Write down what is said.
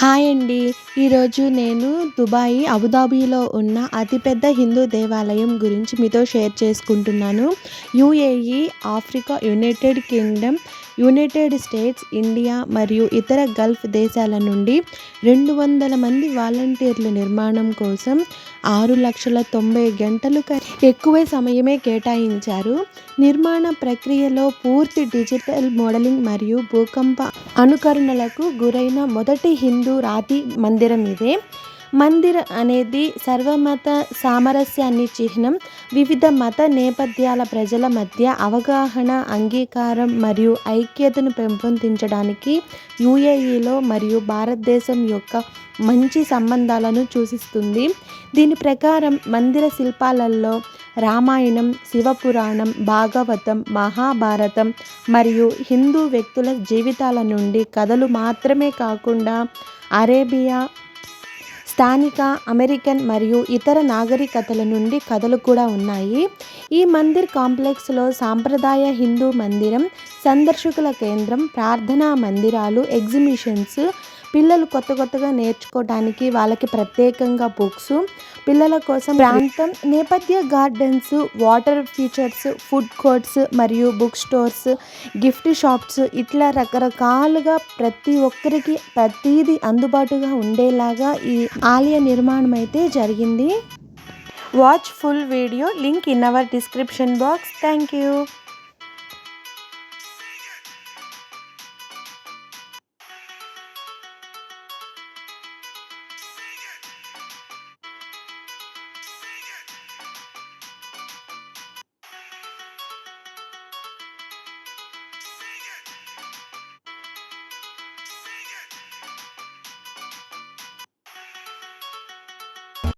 Hi అండి. ఈరోజు నేను దుబాయ్ అబుదాబీలో ఉన్న అతిపెద్ద హిందూ దేవాలయం గురించి మీతో షేర్ చేసుకుంటున్నాను. UAE Africa United Kingdom United States India మరియు ఇతర గల్ఫ్ దేశాల నుండి రెండు వందల మంది వాలంటీర్ల నిర్మాణం కోసం ఆరు లక్షల తొంభై గంటలు ఎక్కువ సమయమే కేటాయించారు. నిర్మాణ ప్రక్రియలో పూర్తి డిజిటల్ మోడలింగ్ మరియు భూకంప అనుకరణలకు గురైన మొదటి హిందూ రాతి మందిరం ఇదే. మందిర్ అనేది సర్వమత సామరస్యాన్ని చిహ్నం. వివిధ మత నేపథ్యాల ప్రజల మధ్య అవగాహన అంగీకారం మరియు ఐక్యతను పెంపొందించడానికి యుఏఈలో మరియు భారతదేశం యొక్క మంచి సంబంధాలను సూచిస్తుంది. దీని ప్రకారం మందిర శిల్పాలలో రామాయణం శివపురాణం భాగవతం మహాభారతం మరియు హిందూ వ్యక్తుల జీవితాల నుండి కథలు మాత్రమే కాకుండా అరేబియా స్థానిక అమెరికన్ మరియు ఇతర నాగరికతల నుండి కథలు కూడా ఉన్నాయి. ఈ మందిర్ కాంప్లెక్స్లో సాంప్రదాయ హిందూ మందిరం సందర్శకుల కేంద్రం ప్రార్థనా మందిరాలు ఎగ్జిబిషన్స్ పిల్లలు కొత్త కొత్తగా నేర్చుకోవడానికి వాళ్ళకి ప్రత్యేకంగా బుక్స్ పిల్లల కోసం ప్రాంతం నేపథ్య gardens water features food courts మరియు బుక్ స్టోర్స్ గిఫ్ట్ షాప్స్ ఇట్లా రకరకాలుగా ప్రతి ఒక్కరికి ప్రతిదీ అందుబాటుగా ఉండేలాగా ఈ ఆలయ నిర్మాణం అయితే జరిగింది. Watch full video link in our description box thank you